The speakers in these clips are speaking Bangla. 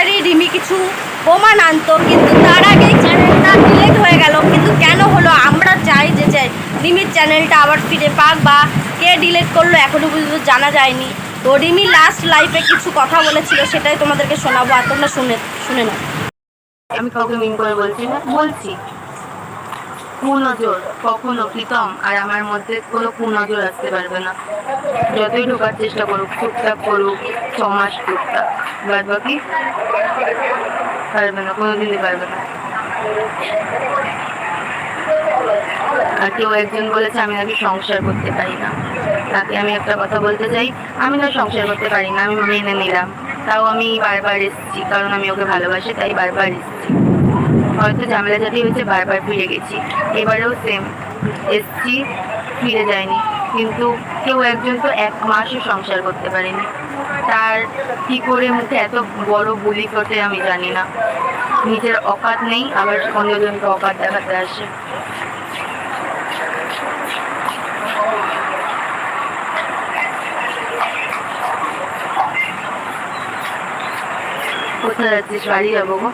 তাড়াতাড়ি রিমি কিছু প্রমাণ আনতো, কিন্তু তার আগেই চ্যানেলটা ডিলেট হয়ে গেল। কিন্তু কেন হলো? আমরা চাই যে চাই রিমির চ্যানেলটা আবার ফিরে পাক বা কে ডিলেট করল এখনও পর্যন্ত জানা যায়নি। তো রিমি লাস্ট লাইফে কিছু কথা বলেছিল, সেটাই তোমাদেরকে শোনাবো। আর তোমরা শুনে শুনে নাও। আমি কাউকে মিন করে বলছি না, বলছি। কুনজর কখনো প্রীতম আর আমার মধ্যে কোনো কুনজর আসতে পারবে না। যতই ঢোকার চেষ্টা করুক টুকটাক করুক ছ মাস টুকটাক বাদ বাকি পারবে না, কোনোদিনই পারবে না। আর কেউ একজন বলেছে, আমি নাকি সংসার করতে পারি না। তাকে আমি একটা কথা বলতে চাই, আমি না সংসার করতে পারি না, আমি মেনে নিলাম। তাও আমি বারবার এসেছি, কারণ আমি ওকে ভালোবাসি, তাই বারবার এসেছি। হয়তো ঝামেলা জাতি হয়েছে, বারবার ফিরে গেছি। এবারেও সেম এসছি, ফিরে যায়নি কিন্তু কেউ একজন তো এক মাসও সংসার করতে পারেনি। তার কি করে মুখে এত বড় বুলি ফোটে আমি জানি না। নিজের অকাত নেই, আবার অন্যজনকে অকাত দেখাতে আসে। কোথায় যাচ্ছিস বাড়ি যাব গো?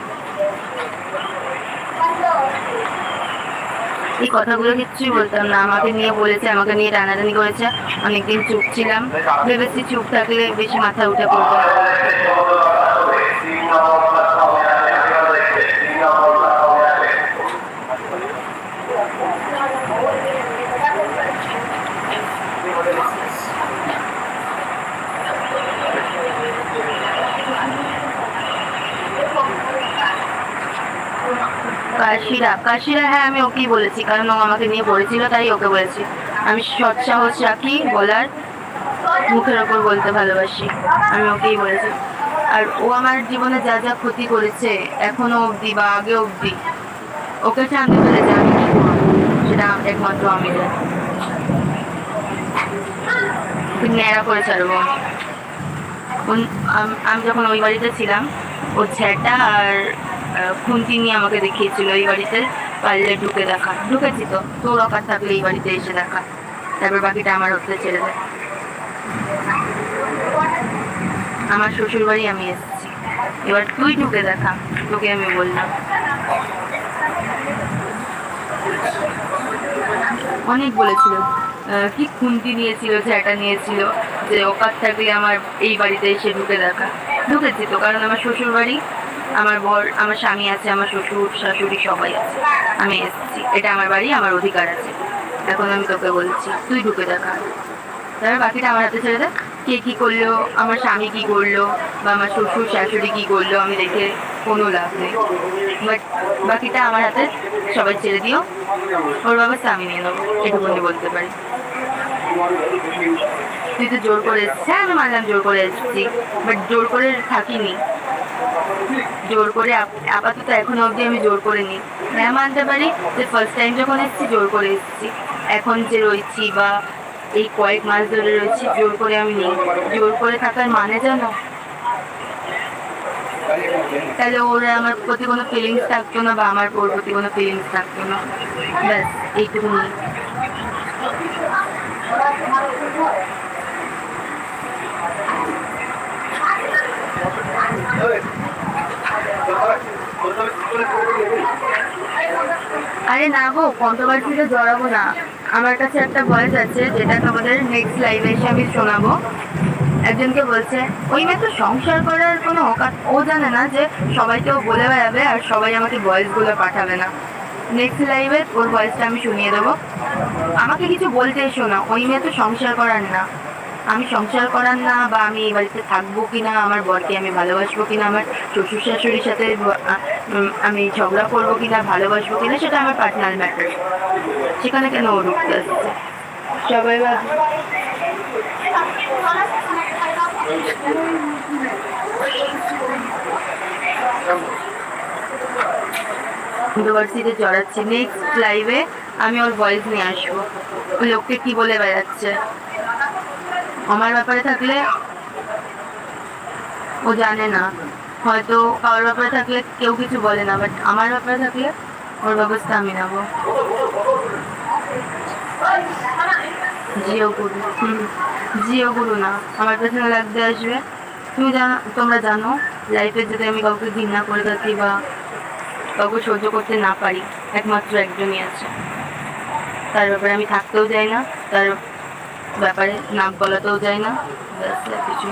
এই কথাগুলো কিচ্ছুই বলতাম না। আমাকে নিয়ে বলেছে, আমাকে নিয়ে টানাটানি করেছে। অনেকদিন চুপ ছিলাম। ভেবেছি চুপ থাকলে বেশি মাথা উঠে পড়ব কাশিরা কাশিরা হ্যাঁ আমি ওকেই বলেছি, কারণ ও আমাকে নিয়ে পড়েছিল তাই ওকে বলেছি। আমি সৎ সাহস, রাখি, বলার, মুখের ওপর বলতে ভালোবাসি। আমি ওকেই বলেছি। আর ও আমার জীবনে যা যা ক্ষতি করেছে, এখনও অবধি বা আগে অবধি, ওকে জানতে পেরেছে আমি কি করব, সেটা একমাত্র আমি জানি। ন্যাড়া করে ছাড়বো আমি। যখন ওই বাড়িতে ছিলাম, ওর ছেঁটা আর খুন্তি নিয়ে আমাকে দেখিয়েছিল এই বাড়িতে। পারলে ঢুকে দেখা। ঢুকেছি তো। তোর অকার থাকলে এই বাড়িতে এসে দেখা। তারপর বাকিটা আমার হতে ছেড়ে দেয়। আমার শ্বশুর বাড়ি আমি এসেছি। এবার তুই ঢুকে দেখা। তোকে আমি বললাম। অনেক বলেছিল। কি খুন্তি নিয়েছিল ঝ্যাটা নিয়েছিল, যে ওকার থাকলে আমার এই বাড়িতে এসে ঢুকে দেখা। ঢুকেছি তো, কারণ আমার শ্বশুর বাড়ি আমার বর, আমার স্বামী আছে, আমার শ্বশুর, শাশুড়ি সবাই আছে। আমি এসেছি। এটা আমার বাড়ি, আমার অধিকার আছে। এখন আমি তোকে বলছি, তুই ঢুকে দেখা তারপর বাকিটা আমার হাতে ছেড়ে দে। কে কি করল, আমার স্বামী কি করল, বা আমার শ্বশুর, শাশুড়ি কি করল, আমি দেখে কোনো লাভ নেই। বাট বাকিটা আমার হাতে সবাই ছেড়ে দিও। ওর ব্যবস্থা আমি নিয়ে নেব। এটুকুনি বলতে পারি। তুই তো জোর করে এসছিস হ্যাঁ আমি মানলাম জোর করে এসেছি বাট জোর করে থাকিনি। জোর করে আপাতত এখনও অবধি আমি জোর করে নিই হ্যাঁ মানতে পারি যে ফার্স্ট টাইম যখন এসেছি, জোর করে এসেছি। এখন যে রয়েছি বা এই কয়েক মাস ধরে রয়েছি, জোর করে আমি নেই। জোর করে থাকার মানে জানো? তাহলে ওরা আমার প্রতি কোনো ফিলিংস থাকতো না বা আমার ওর প্রতি কোনো ফিলিংস থাকতো না। ব্যাস এইটুকু নিয়ে আরে না গো কন্ট্রোভার্সিতে জড়াবো না। আমার কাছে একটা ভয়েস আছে, যেটা তোমাদের নেক্সট লাইভে এসে আমি শোনাবো। একজনকে বলছে, ওই মেয়ে তো সংসার করার কোনো অকাত ও জানে না যে সবাইকে ও বলে বেড়াবে আর সবাই আমাকে ভয়েসগুলো পাঠাবে না। নেক্সট লাইভে ওর ভয়েসটা আমি শুনিয়ে দেবো। আমাকে কিছু বলতে এসো না, ওই মেয়ে তো সংসার করার না। আমি সংসার করার না বা আমি এই বাড়িতে থাকব কিনা, আমার বরকে আমি ভালোবাসবো কিনা, আমার শ্বশুর শাশুড়ির সাথে ব- আমি ঝগড়া করব কিনা, ভালোবাসবো কিনা, সেটা আমার পার্সোনাল ম্যাটার সেখানে কেন ও ঢুকতে আসছে? সবাই ভাব ইউনিভার্সিটিতে জড়াচ্ছি নেক্সট লাইভে আমি ওর ভয়েস নিয়ে আসব। লোককে কি বলে বেড়াচ্ছে? আমার ব্যাপারে থাকলে ও জানে না। হয়তো কারোর ব্যাপারে থাকলে কেউ কিছু বলে না বাট আমার ব্যাপারে থাকলে ওর ব্যবস্থা আমি নেব। জিও গুরু। হুম, জিও গুরু না। আমার পেছনে লাগতে আসবে। তুমি জানো তোমরা জানো লাইফে যদি আমি কাউকে ঘৃণা করে থাকি বা কাউকে সহ্য করতে না পারি একমাত্র একজনই আছে। তার ব্যাপারে আমি থাকতেও যাই না তার ব্যাপারে নাম বলাতেও যায় না ব্যাস কিছু।